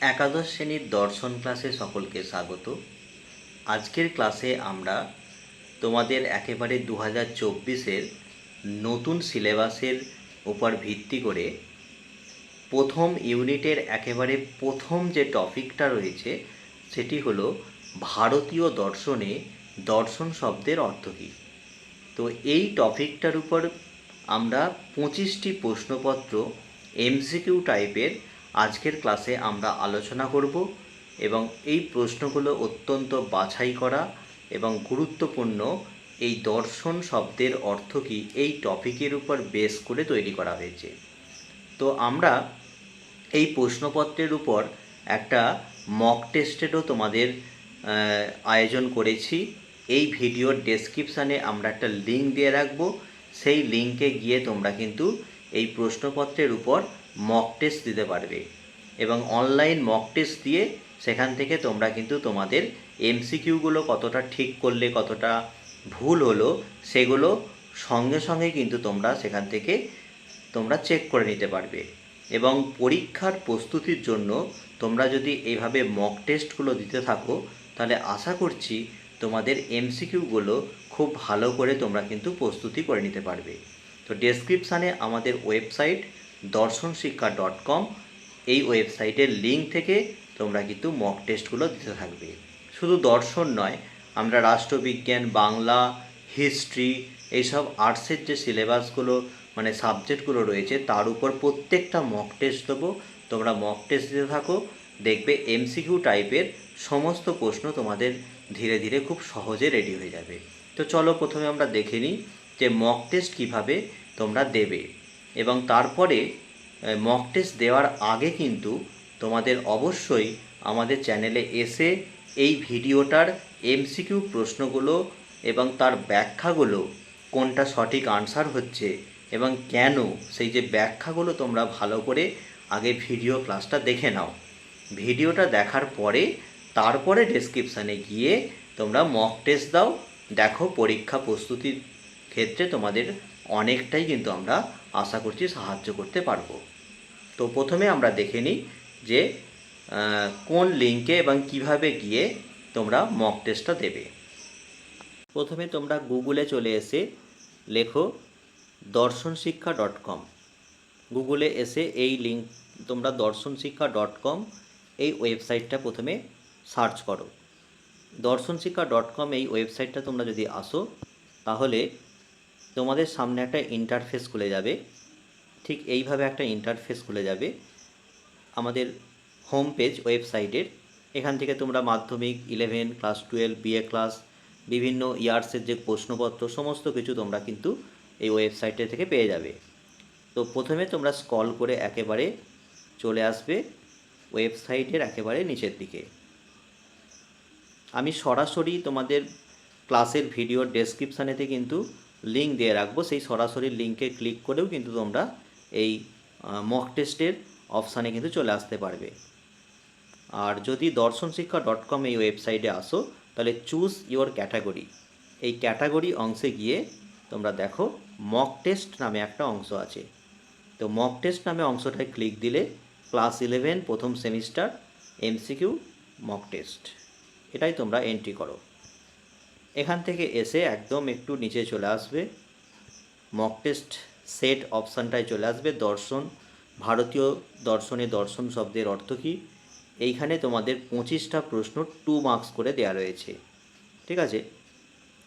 একাদশ শ্রেণির দর্শন ক্লাসে সকলকে স্বাগত। আজকের ক্লাসে আমরা তোমাদের একেবারে দু হাজার চব্বিশের নতুন সিলেবাসের উপর ভিত্তি করে প্রথম ইউনিটের একেবারে প্রথম যে টপিকটা রয়েছে, সেটি হলো ভারতীয় দর্শনে দর্শন শব্দের অর্থ কী? তো এই টপিকটার উপর আমরা পঁচিশটি প্রশ্নপত্র এমসিকিউ টাইপের আজকের ক্লাসে আমরা আলোচনা করব এবং এই প্রশ্নগুলো অত্যন্ত বাছাই করা এবং গুরুত্বপূর্ণ এই দর্শন শব্দের অর্থ কী এই টপিকের উপর বেস করে তৈরি করা হয়েছে। তো আমরা এই প্রশ্নপত্রের উপর একটা মক টেস্টেরও তোমাদের আয়োজন করেছি। এই ভিডিওর ডেসক্রিপশানে আমরা একটা লিঙ্ক দিয়ে রাখব। সেই লিঙ্কে গিয়ে তোমরা কিন্তু এই প্রশ্নপত্রের উপর মক টেস্ট দিতে পারবে। এবং অনলাইন মক টেস্ট দিয়ে সেখান থেকে তোমরা কিন্তু তোমাদের এমসিকিউগুলো কতটা ঠিক করলে, কতটা ভুল হলো, সেগুলো সঙ্গে সঙ্গে কিন্তু তোমরা সেখান থেকে তোমরা চেক করে নিতে পারবে। এবং পরীক্ষার প্রস্তুতির জন্য তোমরা যদি এইভাবে মক টেস্টগুলো দিতে থাকো, তাহলে আশা করছি তোমাদের এমসিকিউগুলো খুব ভালো করে তোমরা কিন্তু প্রস্তুতি করে নিতে পারবে। তো ডেসক্রিপশানে আমাদের ওয়েবসাইট দর্শন শিক্ষা ডট কম এই ওয়েবসাইটের লিঙ্ক থেকে তোমরা কিন্তু মক টেস্টগুলো দিতে থাকবে। শুধু দর্শন নয়, আমরা রাষ্ট্রবিজ্ঞান, বাংলা হিস্ট্রি এইসব আর্টসের যে সিলেবাসগুলো মানে সাবজেক্টগুলো রয়েছে, তার উপর প্রত্যেকটা মক টেস্ট দেবো। তোমরা মক টেস্ট দিতে থাকো, দেখবে এমসিকিউ টাইপের সমস্ত প্রশ্ন তোমাদের ধীরে ধীরে খুব সহজে রেডি হয়ে যাবে। তো চলো প্রথমে আমরা দেখে নিই যে মক টেস্ট কীভাবে তোমরা দেবে। এবং তারপরে মক টেস্ট দেওয়ার আগে কিন্তু তোমাদের অবশ্যই আমাদের চ্যানেলে এসে এই ভিডিওটার এমসিকিউ প্রশ্নগুলো এবং তার ব্যাখ্যাগুলো কোনটা সঠিক আনসার হচ্ছে এবং কেন সেই যে ব্যাখ্যাগুলো তোমরা ভালো করে আগে ভিডিও ক্লাসটা দেখে নাও। ভিডিওটা দেখার পরে তারপরে ডেসক্রিপশানে গিয়ে তোমরা মক টেস্ট দাও। দেখো পরীক্ষা প্রস্তুতির ক্ষেত্রে তোমাদের অনেকটাই কিন্তু আমরা আশা করছি সাহায্য করতে পারব। তো প্রথমে আমরা দেখে নিই যে কোন লিঙ্কে এবং কীভাবে গিয়ে তোমরা মক টেস্টটা দেবে। প্রথমে তোমরা গুগলে চলে এসে লেখো দর্শন শিক্ষা ডট কম। গুগলে এসে এই লিঙ্ক, তোমরা দর্শন শিক্ষা ডট কম এই ওয়েবসাইটটা প্রথমে সার্চ করো। দর্শন শিক্ষা ডট কম এই ওয়েবসাইটটা তোমরা যদি আসো, তাহলে তোমাদের সামনে একটা ইন্টারফেস খুলে যাবে। ঠিক এইভাবে একটা ইন্টারফেস খুলে যাবে আমাদের হোম পেজ ওয়েবসাইটের এখান থেকে তোমরা মাধ্যমিক eleven class twelve BA class বিভিন্ন ইয়ার্সের যে প্রশ্নপত্র, সমস্ত কিছু তোমরা কিন্তু এই ওয়েবসাইটে থেকে পেয়ে যাবে। তো প্রথমে তোমরা স্কল করে একেবারে চলে আসবে ওয়েবসাইটের একেবারে নিচের দিকে। আমি সরাসরি তোমাদের ক্লাসের ভিডিওর ডেসক্রিপশানেতে কিন্তু লিঙ্ক দিয়ে রাখব, সেই সরাসরি লিঙ্কে ক্লিক করেও কিন্তু তোমরা এই মক টেস্টের অপশানে কিন্তু চলে আসতে পারবে। আর যদি দর্শন শিক্ষা ডট কম এই ওয়েবসাইটে আসো, তাহলে চুজ ইওর ক্যাটাগরি এই ক্যাটাগরি অংশে গিয়ে তোমরা দেখো মক টেস্ট নামে একটা অংশ আছে। তো মক টেস্ট নামে অংশটায় ক্লিক দিলে ক্লাস ইলেভেন প্রথম সেমিস্টার এমসিকিউ মক টেস্ট এটাই তোমরা এন্ট্রি করো। এখান থেকে এসে একদম একটু নিচে চলে আসবে। মক টেস্ট সেট অপশানটায় চলে আসবে দর্শন। ভারতীয় দর্শনে দর্শন শব্দের অর্থ কী? এইখানে তোমাদের পঁচিশটা প্রশ্ন টু মার্কস করে দেওয়া রয়েছে। ঠিক আছে?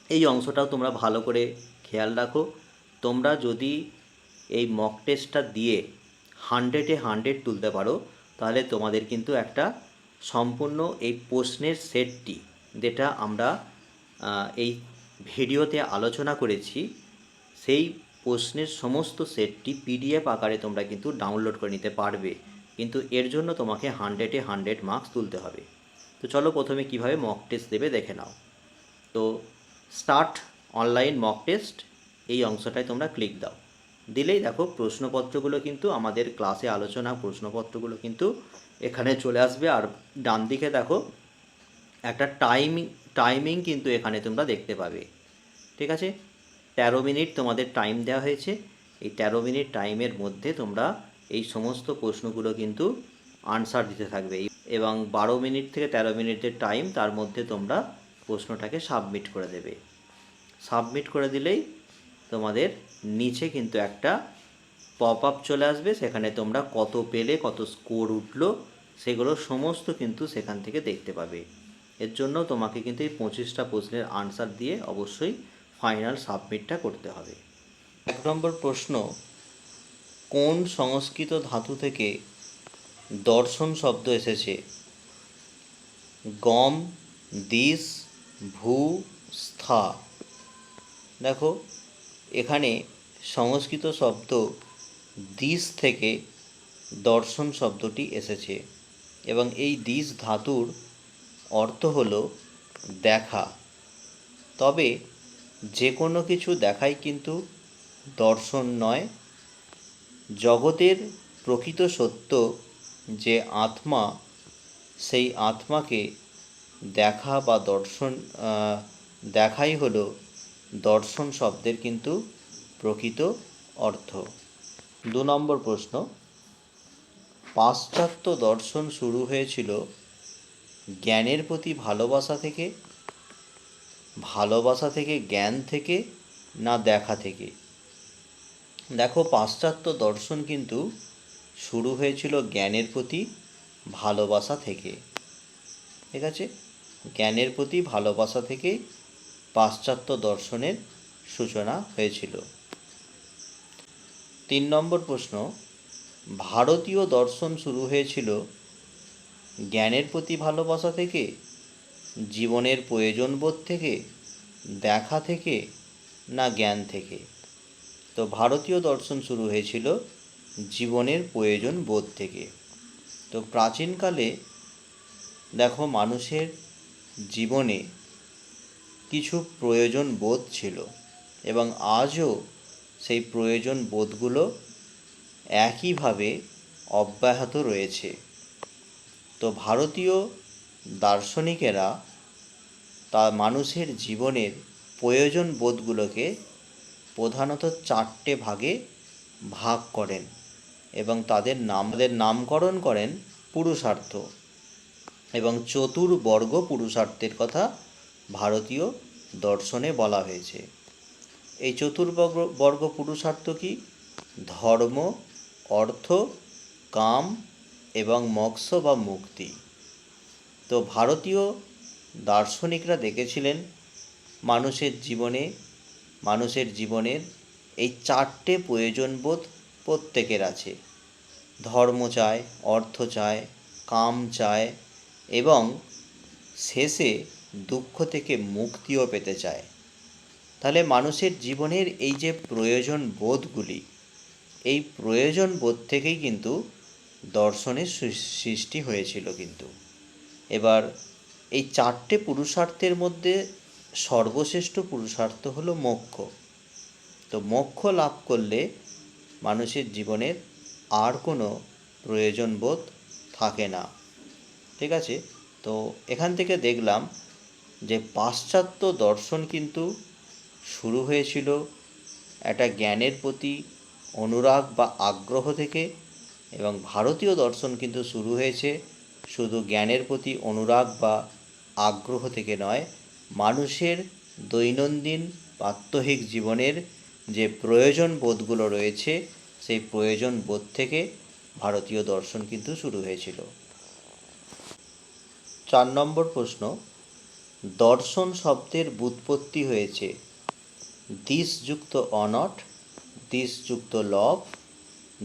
এই অংশটাও তোমরা ভালো করে খেয়াল রাখো। তোমরা যদি এই মক টেস্টটা দিয়ে হান্ড্রেডে হান্ড্রেড তুলতে পারো, তাহলে তোমাদের কিন্তু একটা সম্পূর্ণ এই প্রশ্নের সেটটি যেটা আমরা এই ভিডিওতে আলোচনা করেছি, সেই প্রশ্নের সমস্ত সেটটি পিডিএফ আকারে তোমরা কিন্তু ডাউনলোড করে নিতে পারবে। কিন্তু এর জন্য তোমাকে হান্ড্রেডে হান্ড্রেড মার্কস তুলতে হবে। তো চলো প্রথমে কীভাবে মক টেস্ট দেবে দেখে নাও। তো স্টার্ট অনলাইন মক টেস্ট এই অংশটায় তোমরা ক্লিক দাও। দিলেই দেখো প্রশ্নপত্রগুলো কিন্তু আমাদের ক্লাসে আলোচনা, প্রশ্নপত্রগুলো কিন্তু এখানে চলে আসবে। আর ডান দিকে দেখো একটা টাইমিং টাইমিং কিন্তু এখানে তোমরা দেখতে পাবে। ঠিক আছে? তেরো মিনিট তোমাদের টাইম দেওয়া হয়েছে। এই তেরো মিনিট টাইমের মধ্যে তোমরা এই সমস্ত প্রশ্নগুলো কিন্তু আনসার দিতে থাকবে। এবং বারো মিনিট থেকে তেরো মিনিটের টাইম তার মধ্যে তোমরা প্রশ্নটাকে সাবমিট করে দেবে। সাবমিট করে দিলেই তোমাদের নিচে কিন্তু একটা পপ আপ চলে আসবে। সেখানে তোমরা কত পেলে, কত স্কোর উঠল, সেগুলো সমস্ত কিন্তু সেখান থেকে দেখতে পাবে। এর জন্য তোমাকে কিন্তু এই পঁচিশটা প্রশ্নের আনসার দিয়ে অবশ্যই ফাইনাল সাবমিটটা করতে হবে। এক নম্বর প্রশ্ন, কোন সংস্কৃত ধাতু থেকে দর্শন শব্দ এসেছে? গম, দিস, ভূ, স্থা। দেখো, এখানে সংস্কৃত শব্দ দিস থেকে দর্শন শব্দটি এসেছে এবং এই দিস ধাতুর অর্থ হলো দেখা। তবে যে কোনো কিছু দেখাই কিন্তু দর্শন নয়। জগতের প্রকৃত সত্য যে আত্মা, সেই আত্মাকে দেখা বা দর্শন দেখাই হলো দর্শন শব্দের কিন্তু প্রকৃত অর্থ। দু নম্বর প্রশ্ন, পাশ্চাত্য দর্শন শুরু হয়েছিল জ্ঞানের প্রতি ভালোবাসা থেকে ভালোবাসা থেকে জ্ঞান থেকে না দেখা থেকে? দেখো, পাশ্চাত্য দর্শন কিন্তু শুরু হয়েছিল জ্ঞানের প্রতি ভালোবাসা থেকে। ঠিক আছে? জ্ঞানের প্রতি ভালোবাসা থেকে পাশ্চাত্য দর্শনের সূচনা হয়েছিল। তিন নম্বর প্রশ্ন, ভারতীয় দর্শন শুরু হয়েছিল জ্ঞানের প্রতি ভালোবাসা থেকে, জীবনের প্রয়োজনবোধ থেকে, দেখা থেকে, না জ্ঞান থেকে। তো ভারতীয় দর্শন শুরু হয়েছিল জীবনের প্রয়োজন বোধ থেকে। তো প্রাচীনকালে দেখো মানুষের জীবনে কিছু প্রয়োজন বোধ ছিল এবং আজও সেই প্রয়োজন বোধগুলো একইভাবে অব্যাহত রয়েছে। তো ভারতীয় দার্শনিকেরা তা মানুষের জীবনের প্রয়োজন বোধগুলোকে প্রধানত চারটে ভাগে ভাগ করেন এবং তাদের নাম, তাদের নামকরণ করেন পুরুষার্থ এবং চতুর্বর্গ পুরুষার্থের কথা ভারতীয় দর্শনে বলা হয়েছে। এই চতুর্বর্গ, বর্গ পুরুষার্থ কি? ধর্ম, অর্থ, কাম এবং মোক্ষ বা মুক্তি। তো ভারতীয় দার্শনিকরা দেখেছিলেন মানুষের জীবনে, মানুষের জীবনের এই চারটে প্রয়োজনবোধ প্রত্যেকের আছে। ধর্ম চায়, অর্থ চায়, কাম চায় এবং শেষে দুঃখ থেকে মুক্তিও পেতে চায়। তাহলে মানুষের জীবনের এই যে প্রয়োজন বোধগুলি এই প্রয়োজন বোধ থেকেই কিন্তু দর্শনের সৃষ্টি হয়েছিল কিন্তু। এবার এই চারটে পুরুষার্থের মধ্যে সর্বশ্রেষ্ঠ পুরুষার্থ হলো মোক্ষ। তো মোক্ষ লাভ করলে মানুষের জীবনের আর কোনো প্রয়োজন বোধ থাকে না। ঠিক আছে? তো এখান থেকে দেখলাম যে পাশ্চাত্য দর্শন কিন্তু শুরু হয়েছিল একটা জ্ঞানের প্রতি অনুরাগ বা আগ্রহ থেকে এবং ভারতীয় দর্শন কিন্তু শুরু হয়েছে শুধু জ্ঞানের প্রতি অনুরাগ বা আগ্রহ থেকে নয়, মানুষের দৈনন্দিন প্রাত্যহিক জীবনের যে প্রয়োজন বোধগুলো রয়েছে, সেই প্রয়োজন বোধ থেকে ভারতীয় দর্শন কিন্তু শুরু হয়েছিল। চার নম্বর প্রশ্ন, দর্শন শব্দের বুৎপত্তি হয়েছে। দিশযুক্ত অনট, দিশযুক্ত লভ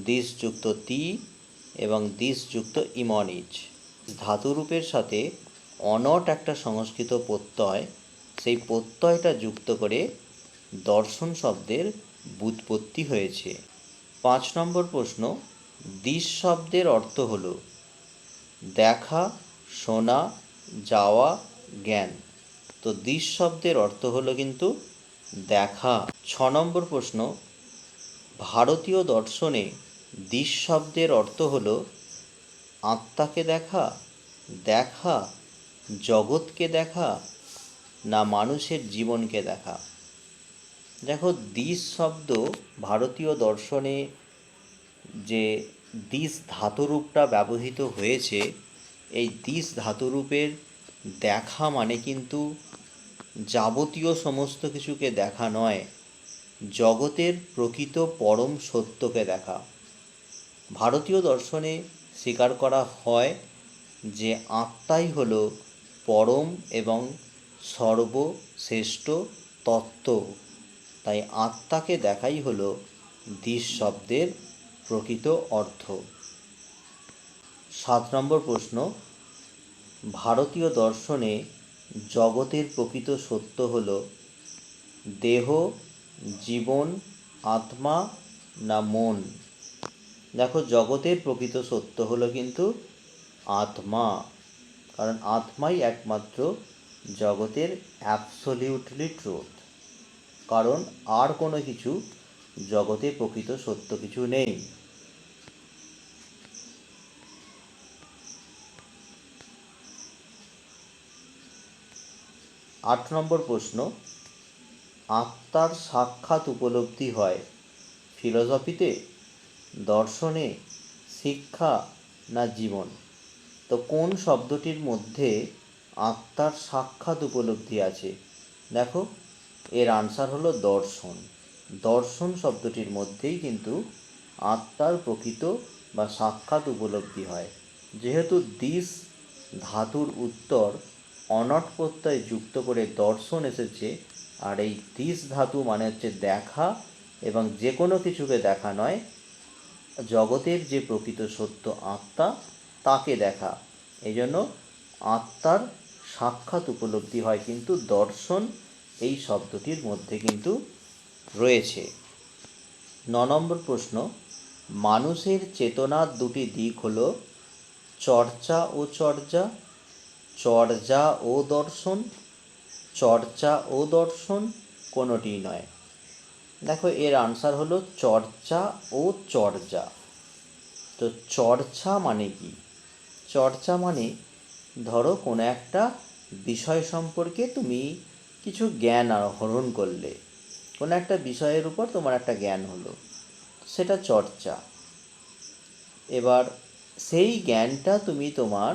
দিশযুক্ত তি এবং দিশযুক্ত ইমনিজ ধাতুরূপের সাথে অনট একটা সংস্কৃত প্রত্যয়। সেই প্রত্যয়টা যুক্ত করে দর্শন শব্দের বুৎপত্তি হয়েছে। পাঁচ নম্বর প্রশ্ন দিশ শব্দের অর্থ হলো দেখা, শোনা, যাওয়া, জ্ঞান। তো দিশ শব্দের অর্থ হলো কিন্তু দেখা। ছ নম্বর প্রশ্ন, ভারতীয় দর্শনে দিশ শব্দের অর্থ হলো আত্মাকে দেখা দেখা, জগৎকে দেখা, না মানুষের জীবনকে দেখা। দেখো, দিশ শব্দ ভারতীয় দর্শনে যে দিস ধাতুরূপটা ব্যবহৃত হয়েছে, এই দিস ধাতুরূপের দেখা মানে কিন্তু যাবতীয় সমস্ত কিছুকে দেখা নয়, জগতের প্রকৃত পরম সত্যকে দেখা। ভারতীয় দর্শনে স্বীকার করা হয় যে আত্মাই হল পরম এবং সর্বশ্রেষ্ঠ তত্ত্ব। তাই আত্মাকে দেখাই হল দিস শব্দের প্রকৃত অর্থ। সাত নম্বর প্রশ্ন, ভারতীয় দর্শনে জগতের প্রকৃত সত্য হল দেহ, জীবন, আত্মা না মন? দেখো, জগতের প্রকৃত সত্য হলো কিন্তু আত্মা। কারণ আত্মাই একমাত্র জগতের অ্যাবসলিউটলি ট্রুথ কারণ আর কোনো কিছু জগতে প্রকৃত সত্য কিছু নেই। আট নম্বর প্রশ্ন, আত্মার সাক্ষাৎ উপলব্ধি হয় ফিলসফিতে দর্শনে শিক্ষা না জীবন? তো কোন শব্দটির মধ্যে আত্মার সাক্ষাৎ উপলব্ধি আছে? দেখো, এর আনসার হলো দর্শন। দর্শন শব্দটির মধ্যেই কিন্তু আত্মার প্রকৃত বা সাক্ষাৎ উপলব্ধি হয়। যেহেতু দিস ধাতুর উত্তর অনট প্রত্যয় যুক্ত করে দর্শন এসেছে, আর এই দিস ধাতু মানে হচ্ছে দেখা এবং যে কোনো কিছুকে দেখা নয় জগতের যে প্রকৃত সত্য আত্মা, তাকে দেখা। এই জন্য আত্মার সাক্ষাৎ উপলব্ধি হয়, কিন্তু দর্শন এই শব্দটির মধ্যে কিন্তু রয়েছে। ন নম্বর প্রশ্ন, মানুষের চেতনার দুটি দিক হল চর্চা ও চর্যা চর্যা ও দর্শন। চর্চা ও দর্শন কোনোটি নয়। দেখো, এর আনসার হলো চর্চা ও চর্যা। তো চর্চা মানে কি? চর্চা মানে ধরো, কোনো একটা বিষয় সম্পর্কে তুমি কিছু জ্ঞান আহরণ করলে। কোনো একটা বিষয়ের উপর তোমার একটা জ্ঞান হলো। সেটা চর্চা। এবার, সেই জ্ঞানটা তুমি তোমার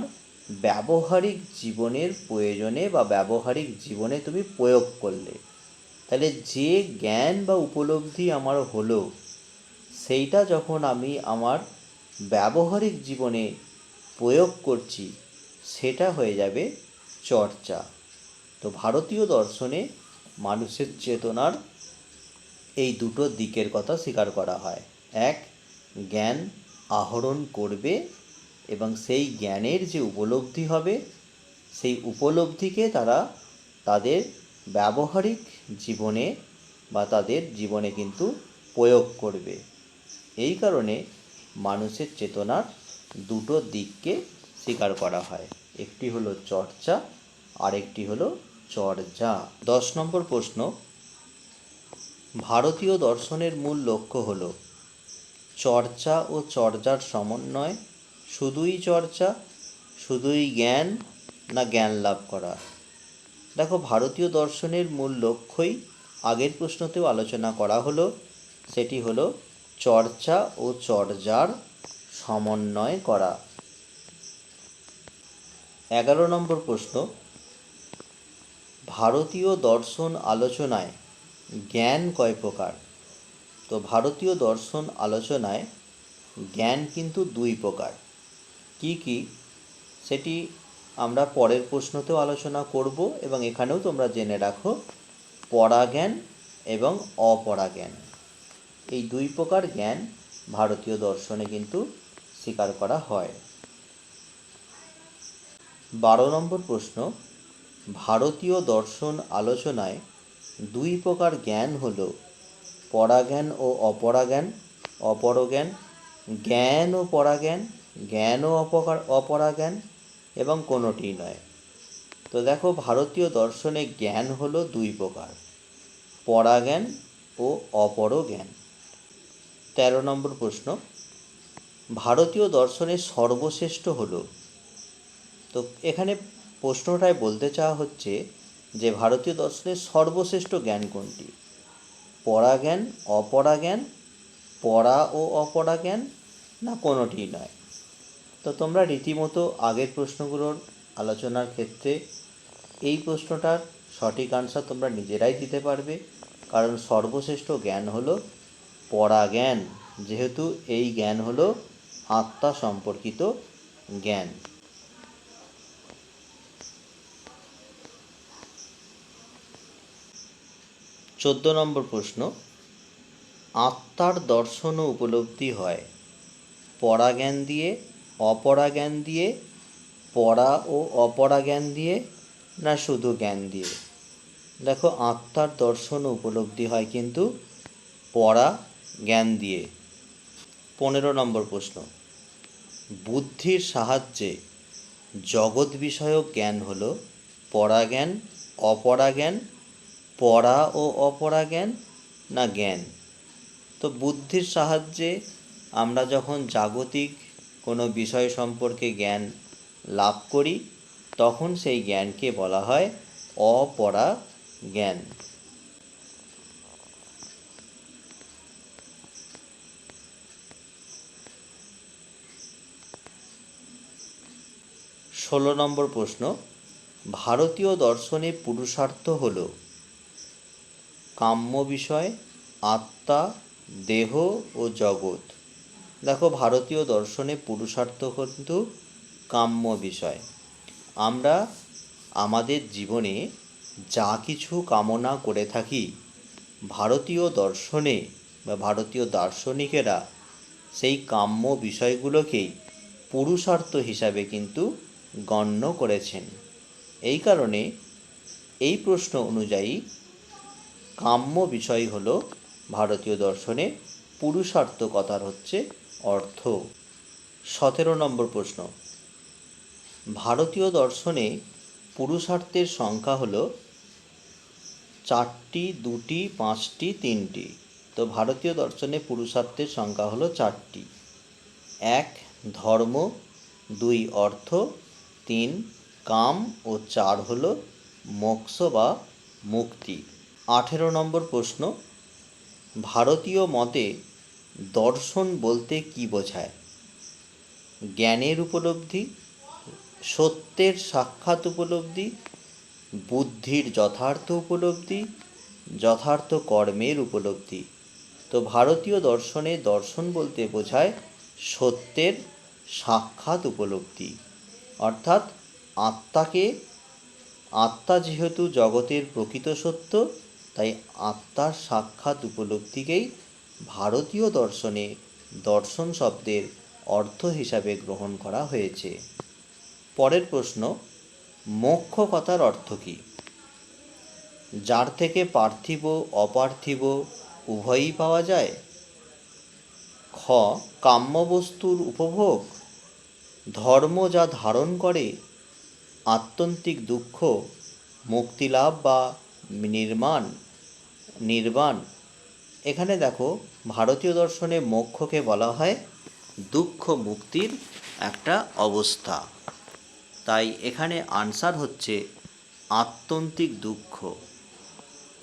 ব্যবহারিক জীবনের প্রয়োজনে বা ব্যবহারিক জীবনে তুমি প্রয়োগ করলে। তাহলে যে জ্ঞান বা উপলব্ধি আমার হলো, সেইটা যখন আমি আমার ব্যবহারিক জীবনে প্রয়োগ করছি, সেটা হয়ে যাবে চর্চা। তো ভারতীয় দর্শনে মানুষের চেতনার এই দুটো দিকের কথা স্বীকার করা হয়। এক, জ্ঞান আহরণ করবে এবং সেই জ্ঞানের যে উপলব্ধি হবে, সেই উপলব্ধিকে তারা তাদের ব্যবহারিক জীবনে বা তাদের জীবনে কিন্তু প্রয়োগ করবে। এই কারণে মানুষের চেতনার দুটো দিককে স্বীকার করা হয়। একটি হলো চর্চা আর একটি হলো চর্যা। দশ নম্বর প্রশ্ন, ভারতীয় দর্শনের মূল লক্ষ্য হলো, চর্চা ও চর্যার সমন্বয়। শুধুই চর্চা, শুধুই জ্ঞান না জ্ঞান লাভ করা। দেখো, ভারতীয় দর্শনের মূল লক্ষ্যই আগের প্রশ্নতেও আলোচনা করা হলো, সেটি হলো চর্চা ও চর্যার সমন্বয় করা। এগারো নম্বর প্রশ্ন, ভারতীয় দর্শন আলোচনায় জ্ঞান কয় প্রকার? তো ভারতীয় দর্শন আলোচনায় জ্ঞান কিন্তু দুই প্রকার। কি কি? সেটি আমরা পরের প্রশ্নতেও আলোচনা করব এবং এখানেও তোমরা জেনে রাখো পরাজ্ঞান এবং অপরাজ্ঞান। এই দুই প্রকার জ্ঞান ভারতীয় দর্শনে কিন্তু স্বীকার করা হয়। বারো নম্বর প্রশ্ন, ভারতীয় দর্শন আলোচনায় দুই প্রকার জ্ঞান হল পরাজ্ঞান ও অপরাজ্ঞান, অপরজ্ঞান, জ্ঞান ও পরাজ্ঞান, জ্ঞান ও অপকার, অপরাজ্ঞান এবং কোনোটি নয়। তো দেখো, ভারতীয় দর্শনে জ্ঞান হলো দুই প্রকার, পরাজ্ঞান ও অপর জ্ঞান তেরো নম্বর প্রশ্ন, ভারতীয় দর্শনের সর্বশ্রেষ্ঠ হলো। তো এখানে প্রশ্নটায় বলতে চাওয়া হচ্ছে যে, ভারতীয় দর্শনের সর্বশ্রেষ্ঠ জ্ঞান কোনটি? পরাজ্ঞান, অপরাজ্ঞান, পরা ও অপরাজ্ঞান, না কোনোটিই নয়? তো তোমরা রীতিমতো আগের প্রশ্নগুলোর আলোচনার ক্ষেত্রে এই প্রশ্নটার সঠিক আনসার তোমরা নিজেরাই দিতে পারবে। কারণ সর্বশ্রেষ্ঠ জ্ঞান হলো পরাজ্ঞান। যেহেতু এই জ্ঞান হলো আত্মা সম্পর্কিত জ্ঞান। চোদ্দ নম্বর প্রশ্ন, আত্মার দর্শন উপলব্ধি হয় পরাজ্ঞান দিয়ে অপরাজ্ঞান দিয়ে পরা ও অপরা জ্ঞান দিয়ে, না শুধু জ্ঞান দিয়ে? দেখো, আত্মার দর্শন উপলব্ধি হয় কিন্তু পরা জ্ঞান দিয়ে। পনেরো নম্বর প্রশ্ন। বুদ্ধির সাহায্যে জগৎ বিষয়ক জ্ঞান হলো পরাজ্ঞান, অপরাজ্ঞান পরা ও অপরা জ্ঞান না জ্ঞান? তো বুদ্ধির সাহায্যে আমরা যখন জাগতিক কোনো বিষয় সম্পর্কে জ্ঞান লাভ করি, তখন সেই জ্ঞানকে বলা হয় অপরা জ্ঞান। ষোলো নম্বর প্রশ্ন, ভারতীয় দর্শনে পুরুষার্থ হল কাম্য বিষয়, আত্মা, দেহ ও জগৎ। দেখো, ভারতীয় দর্শনে পুরুষার্থ কিন্তু কাম্য বিষয়। আমরা আমাদের জীবনে যা কিছু কামনা করে থাকি, ভারতীয় দর্শনে বা ভারতীয় দার্শনিকেরা সেই কাম্য বিষয়গুলোকেই পুরুষার্থ হিসাবে কিন্তু গণ্য করেছেন। এই কারণে এই প্রশ্ন অনুযায়ী কাম্য বিষয় হল ভারতীয় দর্শনে পুরুষার্থ কথার হচ্ছে অর্থ। সতেরো নম্বর প্রশ্ন। ভারতীয় দর্শনে পুরুষার্থের সংখ্যা হল চারটি, দুটি, পাঁচটি, তিনটি। তো ভারতীয় দর্শনে পুরুষার্থের সংখ্যা হলো চারটি। এক, ধর্ম। দুই, অর্থ। তিন, কাম। ও চার হলো মোক্ষ বা মুক্তি। আঠেরো নম্বর প্রশ্ন। ভারতীয় মতে দর্শন বলতে কি বোঝায়? জ্ঞানের উপলব্ধি, সত্যের সাক্ষাৎ উপলব্ধি, বুদ্ধির যথার্থ উপলব্ধি, যথার্থ কর্মের উপলব্ধি। তো ভারতীয় দর্শনে দর্শন বলতে বোঝায় সত্যের সাক্ষাৎ উপলব্ধি। অর্থাৎ আত্মাকে, আত্মা যেহেতু জগতের প্রকৃত সত্য, তাই আত্মার সাক্ষাৎ উপলব্ধিকেই ভারতীয় দর্শনে দর্শন শব্দের অর্থ হিসাবে গ্রহণ করা হয়েছে। পরের প্রশ্ন মোক্ষ কথার অর্থ কী? যার থেকে পার্থিব, অপার্থিব, উভয়ই পাওয়া যায়? খ, কাম্যবস্তুর উপভোগ? ধর্ম যা ধারণ করে আত্যন্তিক দুঃখ, মুক্তিলাভ বা নির্মাণ, নির্বাণ। এখানে দেখো, ভারতীয় দর্শনে মোক্ষকে বলা হয় দুঃখ মুক্তির একটা অবস্থা। তাই এখানে আনসার হচ্ছে আত্যন্তিক দুঃখ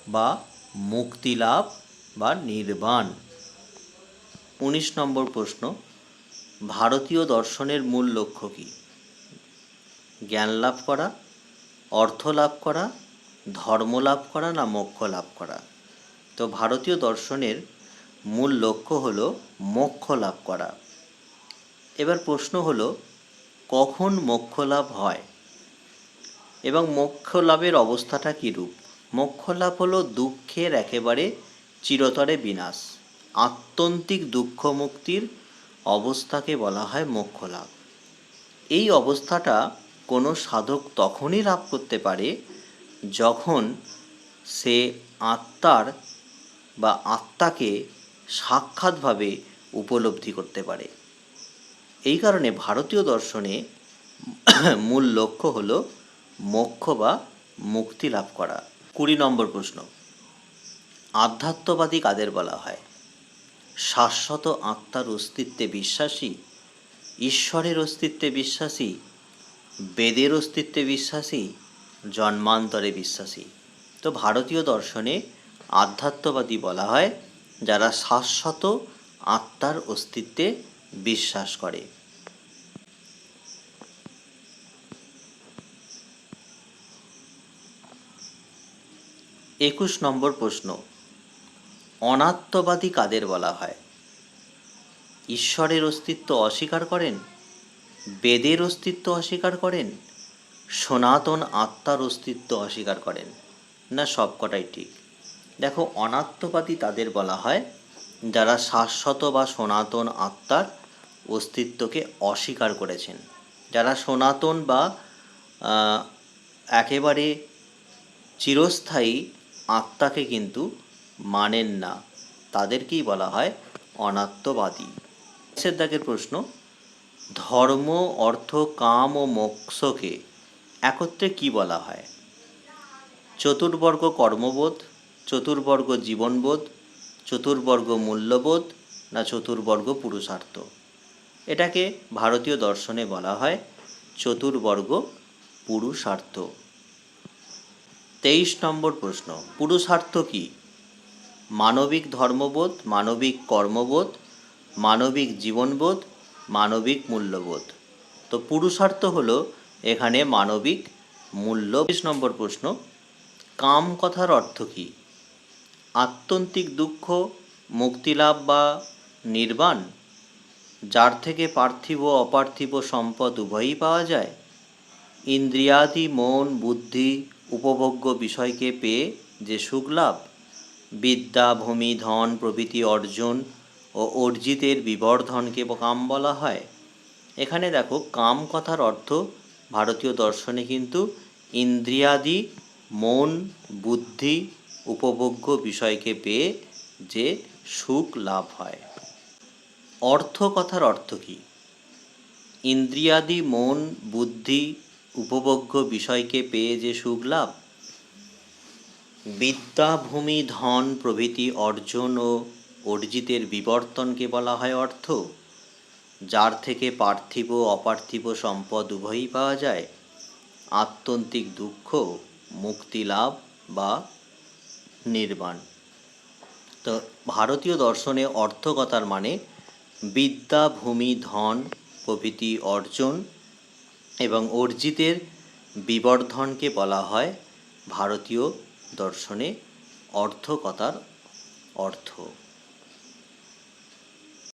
বা মুক্তিলাভ বা নির্বাণ। উনিশ নম্বর প্রশ্ন, ভারতীয় দর্শনের মূল লক্ষ্য কী? জ্ঞান লাভ করা, অর্থ লাভ করা, ধর্ম লাভ করা না মোক্ষ লাভ করা? তো ভারতীয় দর্শনের মূল লক্ষ্য হলো মোক্ষ লাভ করা। এবার প্রশ্ন হলো, কখন মোক্ষ লাভ হয়? এবং মোক্ষ লাভের অবস্থাটা কীরূপ মোক্ষ লাভ হলো দুঃখের একেবারে চিরতরে বিনাশ। আত্যন্তিক দুঃখ মুক্তির অবস্থাকে বলা হয় মোক্ষ লাভ। এই অবস্থাটা কোনো সাধক তখনই লাভ করতে পারে যখন সে আত্মার বা আত্মাকে সাক্ষাৎভাবে উপলব্ধি করতে পারে। এই কারণে ভারতীয় দর্শনে মূল লক্ষ্য হল মোক্ষ বা মুক্তি লাভ করা। কুড়ি নম্বর প্রশ্ন। আধ্যাত্মবাদী কাদের বলা হয়? শাশ্বত আত্মার অস্তিত্বে বিশ্বাসী, ঈশ্বরের অস্তিত্বে বিশ্বাসী, বেদের অস্তিত্বে বিশ্বাসী, জন্মান্তরে বিশ্বাসী। তো ভারতীয় দর্শনে আধ্যাত্মবাদী বলা হয়, যারা শাশ্বত আত্মার অস্তিত্বে বিশ্বাস করে। একুশ নম্বর প্রশ্ন, অনাত্মবাদী কাদের বলা হয়? ঈশ্বরের অস্তিত্ব অস্বীকার করেন? বেদের অস্তিত্ব অস্বীকার করেন? সনাতন আত্মার অস্তিত্ব অস্বীকার করেন? না সবকটাই ঠিক? দেখো, অনাত্মবাদী তাদের বলা হয়, যারা শাশ্বত বা সনাতন আত্মার অস্তিত্বকে অস্বীকার করেছেন। যারা সনাতন বা একেবারে চিরস্থায়ী আত্মাকে কিন্তু মানেন না, তাদেরকেই বলা হয় অনাত্মবাদী। শেষের দাগের প্রশ্ন, ধর্ম, অর্থ, কাম ও মোক্ষকে একত্রে কি বলা হয়? চতুর্বর্গ কর্মবোধ চতুর্বর্গ জীবনবোধ, চতুর্বর্গ মূল্যবোধ না চতুর্বর্গ পুরুষার্থ। এটাকে ভারতীয় দর্শনে বলা হয় চতুর্বর্গ পুরুষার্থ। তেইশ নম্বর প্রশ্ন, পুরুষার্থ কি? মানবিক ধর্মবোধ, মানবিক কর্মবোধ, মানবিক জীবনবোধ, মানবিক মূল্যবোধ। তো পুরুষার্থ হলো এখানে মানবিক মূল্য। বিশ নম্বর প্রশ্ন, কাম কথার অর্থ কী? আত্যন্তিক দুঃখ, মুক্তিলাভ বা নির্বাণ, যার থেকে পার্থিব অপার্থিব সম্পদ উভয়ই পাওয়া যায়। ইন্দ্রিয়াদি, মন, বুদ্ধি, উপভোগ্য বিষয়কে পেয়ে যে সুখ লাভ, বিদ্যা, ভূমি, ধন, প্রভৃতি অর্জন ও অর্জিতের বিবর্ধনকে কাম বলা হয়। এখানে দেখো, কাম কথার অর্থ ভারতীয় দর্শনে কিন্তু ইন্দ্রিয়াদি, মন, বুদ্ধি উপভোগ্য বিষয়কে পেয়ে যে সুখ লাভ হয়। অর্থ কথার অর্থ কী? ইন্দ্রিয়াদি, মন, বুদ্ধি উপভোগ্য বিষয়কে পেয়ে যে সুখ লাভ? বিদ্যা, ভূমি, ধন, প্রভৃতি, অর্জন ও অর্জিতের বিবর্তনকে বলা হয় অর্থ। যার থেকে পার্থিব অপার্থিব সম্পদ উভয়ই পাওয়া যায়। আত্যন্তিক দুঃখ, মুক্তি লাভ বা নির্বাণ তো ভারতীয় দর্শনে অর্থকতার মানে বিদ্যা, ভূমি, ধন, প্রভৃতি অর্জন এবং অর্জিতের বিবর্ধনকে বলা হয় ভারতীয় দর্শনে অর্থকতার অর্থ।